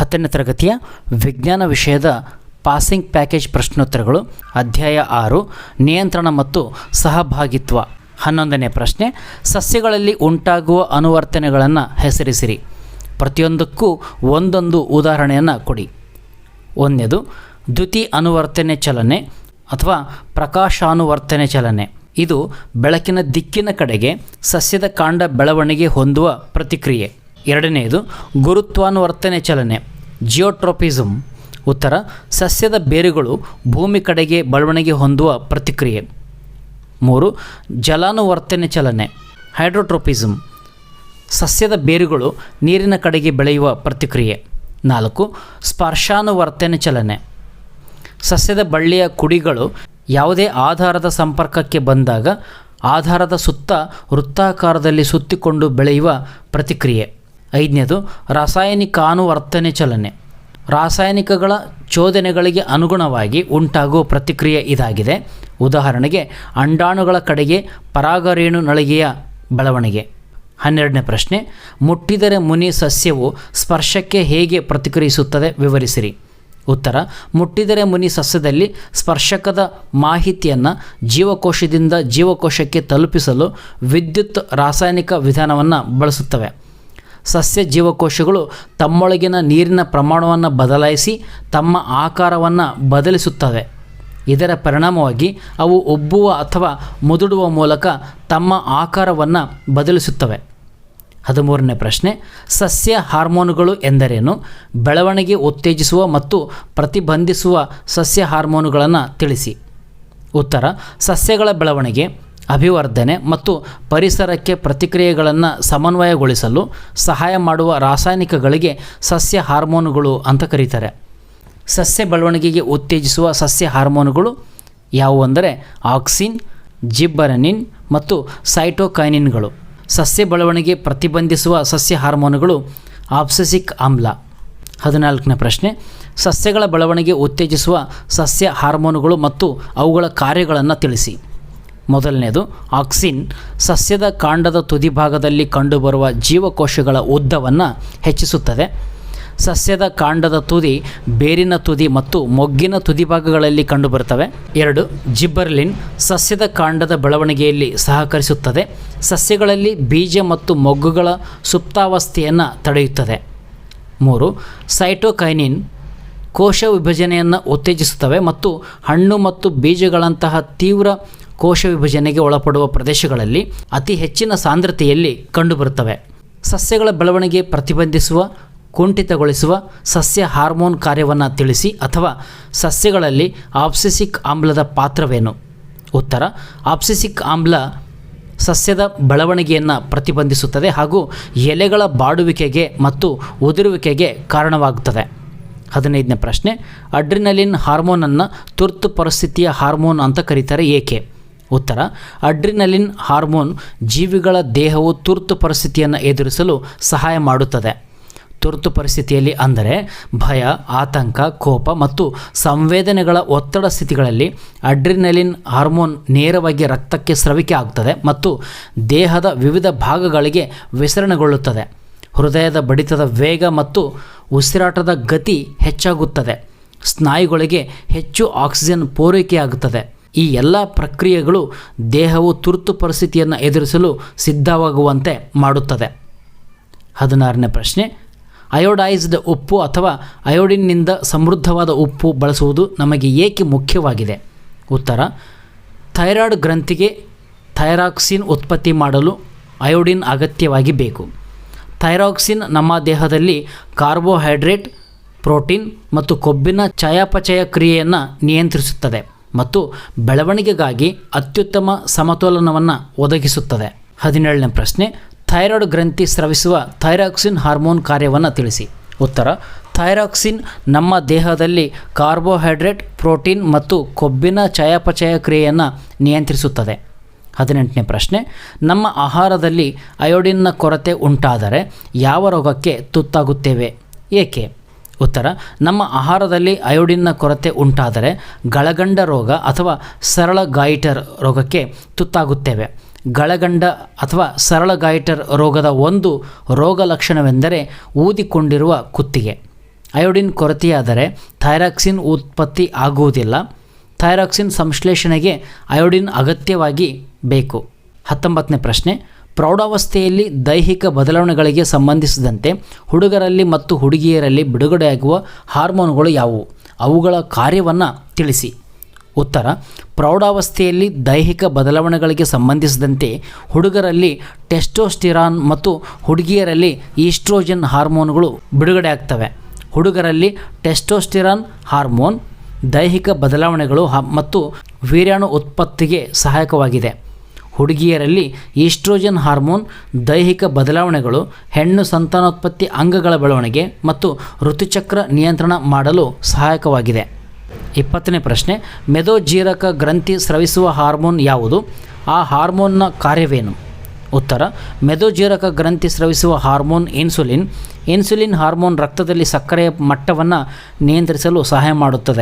ಹತ್ತನೇ ತರಗತಿಯ ವಿಜ್ಞಾನ ವಿಷಯದ ಪಾಸಿಂಗ್ ಪ್ಯಾಕೇಜ್ ಪ್ರಶ್ನೋತ್ತರಗಳು, ಅಧ್ಯಾಯ ಆರು, ನಿಯಂತ್ರಣ ಮತ್ತು ಸಹಭಾಗಿತ್ವ. ಹನ್ನೊಂದನೇ ಪ್ರಶ್ನೆ, ಸಸ್ಯಗಳಲ್ಲಿ ಉಂಟಾಗುವ ಅನುವರ್ತನೆಗಳನ್ನು ಹೆಸರಿಸಿರಿ. ಪ್ರತಿಯೊಂದಕ್ಕೂ ಒಂದೊಂದು ಉದಾಹರಣೆಯನ್ನು ಕೊಡಿ. ಒಂದನೇದು, ದ್ಯುತಿ ಅನುವರ್ತನೆ ಚಲನೆ ಅಥವಾ ಪ್ರಕಾಶಾನುವರ್ತನೆ ಚಲನೆ. ಇದು ಬೆಳಕಿನ ದಿಕ್ಕಿನ ಕಡೆಗೆ ಸಸ್ಯದ ಕಾಂಡ ಬೆಳವಣಿಗೆ ಹೊಂದುವ ಪ್ರತಿಕ್ರಿಯೆ. ಎರಡನೆಯದು ಗುರುತ್ವಾನುವರ್ತನೆ ಚಲನೆ. ಜಿಯೋಟ್ರೋಪಿಸಮ್ ಉತ್ತರ, ಸಸ್ಯದ ಬೇರುಗಳು ಭೂಮಿ ಕಡೆಗೆ ಬೆಳವಣಿಗೆ ಹೊಂದುವ ಪ್ರತಿಕ್ರಿಯೆ. ಮೂರು, ಜಲಾನುವರ್ತನೆ ಚಲನೆ. ಹೈಡ್ರೋಟ್ರೋಪಿಸಮ್ ಸಸ್ಯದ ಬೇರುಗಳು ನೀರಿನ ಕಡೆಗೆ ಬೆಳೆಯುವ ಪ್ರತಿಕ್ರಿಯೆ. ನಾಲ್ಕು, ಸ್ಪರ್ಶಾನುವರ್ತನೆ ಚಲನೆ. ಸಸ್ಯದ ಬಳ್ಳಿಯ ಕುಡಿಗಳು ಯಾವುದೇ ಆಧಾರದ ಸಂಪರ್ಕಕ್ಕೆ ಬಂದಾಗ ಆಧಾರದ ಸುತ್ತ ವೃತ್ತಾಕಾರದಲ್ಲಿ ಸುತ್ತಿಕೊಂಡು ಬೆಳೆಯುವ ಪ್ರತಿಕ್ರಿಯೆ. ಐದನೇದು ರಾಸಾಯನಿಕಾನುವರ್ತನೆ ಚಲನೆ. ರಾಸಾಯನಿಕಗಳ ಚೋದನೆಗಳಿಗೆ ಅನುಗುಣವಾಗಿ ಉಂಟಾಗುವ ಪ್ರತಿಕ್ರಿಯೆ ಇದಾಗಿದೆ. ಉದಾಹರಣೆಗೆ, ಅಂಡಾಣುಗಳ ಕಡೆಗೆ ಪರಾಗರೇಣು ನಳಿಗೆಯ ಬೆಳವಣಿಗೆ. ಹನ್ನೆರಡನೇ ಪ್ರಶ್ನೆ, ಮುಟ್ಟಿದರೆ ಮುನಿ ಸಸ್ಯವು ಸ್ಪರ್ಶಕ್ಕೆ ಹೇಗೆ ಪ್ರತಿಕ್ರಿಯಿಸುತ್ತದೆ ವಿವರಿಸಿರಿ. ಉತ್ತರ, ಮುಟ್ಟಿದರೆ ಮುನಿ ಸಸ್ಯದಲ್ಲಿ ಸ್ಪರ್ಶಕದ ಮಾಹಿತಿಯನ್ನು ಜೀವಕೋಶದಿಂದ ಜೀವಕೋಶಕ್ಕೆ ತಲುಪಿಸಲು ವಿದ್ಯುತ್ ರಾಸಾಯನಿಕ ವಿಧಾನವನ್ನು ಬಳಸುತ್ತವೆ. ಸಸ್ಯ ಜೀವಕೋಶಗಳು ತಮ್ಮೊಳಗಿನ ನೀರಿನ ಪ್ರಮಾಣವನ್ನು ಬದಲಾಯಿಸಿ ತಮ್ಮ ಆಕಾರವನ್ನು ಬದಲಿಸುತ್ತವೆ. ಇದರ ಪರಿಣಾಮವಾಗಿ ಅವು ಉಬ್ಬುವ ಅಥವಾ ಮುದುಡುವ ಮೂಲಕ ತಮ್ಮ ಆಕಾರವನ್ನು ಬದಲಿಸುತ್ತವೆ. ಹದಿಮೂರನೇ ಪ್ರಶ್ನೆ, ಸಸ್ಯ ಹಾರ್ಮೋನುಗಳು ಎಂದರೇನು? ಬೆಳವಣಿಗೆ ಉತ್ತೇಜಿಸುವ ಮತ್ತು ಪ್ರತಿಬಂಧಿಸುವ ಸಸ್ಯ ಹಾರ್ಮೋನುಗಳನ್ನು ತಿಳಿಸಿ. ಉತ್ತರ, ಸಸ್ಯಗಳ ಬೆಳವಣಿಗೆ ಅಭಿವರ್ಧನೆ ಮತ್ತು ಪರಿಸರಕ್ಕೆ ಪ್ರತಿಕ್ರಿಯೆಗಳನ್ನು ಸಮನ್ವಯಗೊಳಿಸಲು ಸಹಾಯ ಮಾಡುವ ರಾಸಾಯನಿಕಗಳಿಗೆ ಸಸ್ಯ ಹಾರ್ಮೋನುಗಳು ಅಂತ ಕರೀತಾರೆ. ಸಸ್ಯ ಬೆಳವಣಿಗೆಗೆ ಉತ್ತೇಜಿಸುವ ಸಸ್ಯ ಹಾರ್ಮೋನುಗಳು ಯಾವುವು ಅಂದರೆ ಆಕ್ಸಿನ್, ಜಿಬ್ಬರನಿನ್ ಮತ್ತು ಸೈಟೋಕೈನಿನ್ಗಳು. ಸಸ್ಯ ಬೆಳವಣಿಗೆ ಪ್ರತಿಬಂಧಿಸುವ ಸಸ್ಯ ಹಾರ್ಮೋನುಗಳು ಆಪ್ಸೆಸಿಕ್ ಆಮ್ಲ. ಹದಿನಾಲ್ಕನೇ ಪ್ರಶ್ನೆ. ಸಸ್ಯಗಳ ಬೆಳವಣಿಗೆ ಉತ್ತೇಜಿಸುವ ಸಸ್ಯ ಹಾರ್ಮೋನುಗಳು ಮತ್ತು ಅವುಗಳ ಕಾರ್ಯಗಳನ್ನು ತಿಳಿಸಿ. ಮೊದಲನೇದು, ಆಕ್ಸಿನ್ ಸಸ್ಯದ ಕಾಂಡದ ತುದಿಭಾಗದಲ್ಲಿ ಕಂಡುಬರುವ ಜೀವಕೋಶಗಳ ಉದ್ದವನ್ನು ಹೆಚ್ಚಿಸುತ್ತದೆ. ಸಸ್ಯದ ಕಾಂಡದ ತುದಿ ಬೇರಿನ ತುದಿ ಮತ್ತು ಮೊಗ್ಗಿನ ತುದಿಭಾಗಗಳಲ್ಲಿ ಕಂಡುಬರುತ್ತವೆ. ಎರಡು, ಜಿಬ್ಬರ್ಲಿನ್ ಸಸ್ಯದ ಕಾಂಡದ ಬೆಳವಣಿಗೆಯಲ್ಲಿ ಸಹಕರಿಸುತ್ತದೆ. ಸಸ್ಯಗಳಲ್ಲಿ ಬೀಜ ಮತ್ತು ಮೊಗ್ಗುಗಳ ಸುಪ್ತಾವಸ್ಥೆಯನ್ನು ತಡೆಯುತ್ತದೆ. ಮೂರು, ಸೈಟೋಕೈನಿನ್ ಕೋಶ ವಿಭಜನೆಯನ್ನು ಉತ್ತೇಜಿಸುತ್ತವೆ ಮತ್ತು ಹಣ್ಣು ಮತ್ತು ಬೀಜಗಳಂತಹ ತೀವ್ರ ಕೋಶ ವಿಭಜನೆಗೆ ಒಳಪಡುವ ಪ್ರದೇಶಗಳಲ್ಲಿ ಅತಿ ಹೆಚ್ಚಿನ ಸಾಂದ್ರತೆಯಲ್ಲಿ ಕಂಡುಬರುತ್ತವೆ. ಸಸ್ಯಗಳ ಬೆಳವಣಿಗೆ ಪ್ರತಿಬಂಧಿಸುವ, ಕುಂಠಿತಗೊಳಿಸುವ ಸಸ್ಯ ಹಾರ್ಮೋನ್ ಕಾರ್ಯವನ್ನು ತಿಳಿಸಿ ಅಥವಾ ಸಸ್ಯಗಳಲ್ಲಿ ಆಪ್ಸಿಸಿಕ್ ಆಮ್ಲದ ಪಾತ್ರವೇನು? ಉತ್ತರ ಆಪ್ಸಿಸಿಕ್ ಆಮ್ಲ ಸಸ್ಯದ ಬೆಳವಣಿಗೆಯನ್ನು ಪ್ರತಿಬಂಧಿಸುತ್ತದೆ ಹಾಗೂ ಎಲೆಗಳ ಬಾಡುವಿಕೆಗೆ ಮತ್ತು ಉದುರುವಿಕೆಗೆ ಕಾರಣವಾಗುತ್ತದೆ. ಹದಿನೈದನೇ ಪ್ರಶ್ನೆ, ಅಡ್ರಿನಲಿನ್ ಹಾರ್ಮೋನನ್ನು ತುರ್ತು ಪರಿಸ್ಥಿತಿಯ ಹಾರ್ಮೋನ್ ಅಂತ ಕರೀತಾರೆ ಏಕೆ? ಉತ್ತರ, ಅಡ್ರಿನಲಿನ್ ಹಾರ್ಮೋನ್ ಜೀವಿಗಳ ದೇಹವು ತುರ್ತು ಪರಿಸ್ಥಿತಿಯನ್ನು ಎದುರಿಸಲು ಸಹಾಯ ಮಾಡುತ್ತದೆ. ತುರ್ತು ಪರಿಸ್ಥಿತಿಯಲ್ಲಿ ಅಂದರೆ ಭಯ, ಆತಂಕ, ಕೋಪ ಮತ್ತು ಸಂವೇದನೆಗಳ ಒತ್ತಡ ಸ್ಥಿತಿಗಳಲ್ಲಿ ಅಡ್ರಿನಲಿನ್ ಹಾರ್ಮೋನ್ ನೇರವಾಗಿ ರಕ್ತಕ್ಕೆ ಸ್ರವಿಕೆ ಆಗುತ್ತದೆ ಮತ್ತು ದೇಹದ ವಿವಿಧ ಭಾಗಗಳಿಗೆ ವಿಸರಣೆಗೊಳ್ಳುತ್ತದೆ. ಹೃದಯದ ಬಡಿತದ ವೇಗ ಮತ್ತು ಉಸಿರಾಟದ ಗತಿ ಹೆಚ್ಚಾಗುತ್ತದೆ. ಸ್ನಾಯುಗಳಿಗೆ ಹೆಚ್ಚು ಆಕ್ಸಿಜನ್ ಪೂರೈಕೆಯಾಗುತ್ತದೆ. ಈ ಎಲ್ಲ ಪ್ರಕ್ರಿಯೆಗಳು ದೇಹವು ತುರ್ತು ಪರಿಸ್ಥಿತಿಯನ್ನು ಎದುರಿಸಲು ಸಿದ್ಧವಾಗುವಂತೆ ಮಾಡುತ್ತದೆ. ಹದಿನಾರನೇ ಪ್ರಶ್ನೆ, ಅಯೋಡೈಸ್ಡ್ ಉಪ್ಪು ಅಥವಾ ಅಯೋಡಿನ್ನಿಂದ ಸಮೃದ್ಧವಾದ ಉಪ್ಪು ಬಳಸುವುದು ನಮಗೆ ಏಕೆ ಮುಖ್ಯವಾಗಿದೆ? ಉತ್ತರ, ಥೈರಾಯ್ಡ್ ಗ್ರಂಥಿಗೆ ಥೈರಾಕ್ಸಿನ್ ಉತ್ಪತ್ತಿ ಮಾಡಲು ಅಯೋಡಿನ್ ಅಗತ್ಯವಾಗಿ ಬೇಕು. ಥೈರಾಕ್ಸಿನ್ ನಮ್ಮ ದೇಹದಲ್ಲಿ ಕಾರ್ಬೋಹೈಡ್ರೇಟ್, ಪ್ರೋಟೀನ್ ಮತ್ತು ಕೊಬ್ಬಿನ ಚಯಾಪಚಯ ಕ್ರಿಯೆಯನ್ನು ನಿಯಂತ್ರಿಸುತ್ತದೆ. ಮತ್ತು ಬೆಳವಣಿಗೆಗಾಗಿ ಅತ್ಯುತ್ತಮ ಸಮತೋಲನವನ್ನು ಒದಗಿಸುತ್ತದೆ. ಹದಿನೇಳನೇ ಪ್ರಶ್ನೆ, ಥೈರಾಯ್ಡ್ ಗ್ರಂಥಿ ಸ್ರವಿಸುವ ಥೈರಾಕ್ಸಿನ್ ಹಾರ್ಮೋನ್ ಕಾರ್ಯವನ್ನು ತಿಳಿಸಿ. ಉತ್ತರ, ಥೈರಾಕ್ಸಿನ್ ನಮ್ಮ ದೇಹದಲ್ಲಿ ಕಾರ್ಬೋಹೈಡ್ರೇಟ್, ಪ್ರೋಟೀನ್ ಮತ್ತು ಕೊಬ್ಬಿನ ಚಯಾಪಚಯ ಕ್ರಿಯೆಯನ್ನು ನಿಯಂತ್ರಿಸುತ್ತದೆ. ಹದಿನೆಂಟನೇ ಪ್ರಶ್ನೆ, ನಮ್ಮ ಆಹಾರದಲ್ಲಿ ಅಯೋಡಿನ್ನ ಕೊರತೆ ಉಂಟಾದರೆ ಯಾವ ರೋಗಕ್ಕೆ ತುತ್ತಾಗುತ್ತೇವೆ? ಏಕೆ? ಉತ್ತರ, ನಮ್ಮ ಆಹಾರದಲ್ಲಿ ಅಯೋಡಿನ್ನ ಕೊರತೆ ಉಂಟಾದರೆ ಗಳಗಂಡ ರೋಗ ಅಥವಾ ಸರಳ ಗಾಯಿಟರ್ ರೋಗಕ್ಕೆ ತುತ್ತಾಗುತ್ತೇವೆ. ಗಳಗಂಡ ಅಥವಾ ಸರಳ ಗಾಯಿಟರ್ ರೋಗದ ಒಂದು ರೋಗ ಲಕ್ಷಣವೆಂದರೆ ಊದಿಕೊಂಡಿರುವ ಕುತ್ತಿಗೆ. ಅಯೋಡಿನ್ ಕೊರತೆಯಾದರೆ ಥೈರಾಕ್ಸಿನ್ ಉತ್ಪತ್ತಿ ಆಗುವುದಿಲ್ಲ. ಥೈರಾಕ್ಸಿನ್ ಸಂಶ್ಲೇಷಣೆಗೆ ಅಯೋಡಿನ್ ಅಗತ್ಯವಾಗಿ ಬೇಕು. ಹತ್ತೊಂಬತ್ತನೇ ಪ್ರಶ್ನೆ ಪ್ರೌಢಾವಸ್ಥೆಯಲ್ಲಿ ದೈಹಿಕ ಬದಲಾವಣೆಗಳಿಗೆ ಸಂಬಂಧಿಸಿದಂತೆ ಹುಡುಗರಲ್ಲಿ ಮತ್ತು ಹುಡುಗಿಯರಲ್ಲಿ ಬಿಡುಗಡೆಯಾಗುವ ಹಾರ್ಮೋನುಗಳು ಯಾವುವು? ಅವುಗಳ ಕಾರ್ಯವನ್ನು ತಿಳಿಸಿ. ಉತ್ತರ, ಪ್ರೌಢಾವಸ್ಥೆಯಲ್ಲಿ ದೈಹಿಕ ಬದಲಾವಣೆಗಳಿಗೆ ಸಂಬಂಧಿಸಿದಂತೆ ಹುಡುಗರಲ್ಲಿ ಟೆಸ್ಟೋಸ್ಟಿರಾನ್ ಮತ್ತು ಹುಡುಗಿಯರಲ್ಲಿ ಈಸ್ಟ್ರೋಜನ್ ಹಾರ್ಮೋನುಗಳು ಬಿಡುಗಡೆಯಾಗ್ತವೆ. ಹುಡುಗರಲ್ಲಿ ಟೆಸ್ಟೋಸ್ಟಿರಾನ್ ಹಾರ್ಮೋನ್ ದೈಹಿಕ ಬದಲಾವಣೆಗಳು ಮತ್ತು ವೀರ್ಯಾಣು ಉತ್ಪತ್ತಿಗೆ ಸಹಾಯಕವಾಗಿದೆ. ಹುಡುಗಿಯರಲ್ಲಿ ಈಸ್ಟ್ರೋಜನ್ ಹಾರ್ಮೋನ್, ದೈಹಿಕ ಬದಲಾವಣೆಗಳು, ಹೆಣ್ಣು ಸಂತಾನೋತ್ಪತ್ತಿ ಅಂಗಗಳ ಬೆಳವಣಿಗೆ ಮತ್ತು ಋತುಚಕ್ರ ನಿಯಂತ್ರಣ ಮಾಡಲು ಸಹಾಯಕವಾಗಿದೆ. ಇಪ್ಪತ್ತನೇ ಪ್ರಶ್ನೆ, ಮೆದೋಜೀರಕ ಗ್ರಂಥಿ ಸ್ರವಿಸುವ ಹಾರ್ಮೋನ್ ಯಾವುದು? ಆ ಹಾರ್ಮೋನ್ನ ಕಾರ್ಯವೇನು? ಉತ್ತರ, ಮೆದೋಜೀರಕ ಗ್ರಂಥಿ ಸ್ರವಿಸುವ ಹಾರ್ಮೋನ್ ಇನ್ಸುಲಿನ್. ಇನ್ಸುಲಿನ್ ಹಾರ್ಮೋನ್ ರಕ್ತದಲ್ಲಿ ಸಕ್ಕರೆಯ ಮಟ್ಟವನ್ನು ನಿಯಂತ್ರಿಸಲು ಸಹಾಯ ಮಾಡುತ್ತದೆ.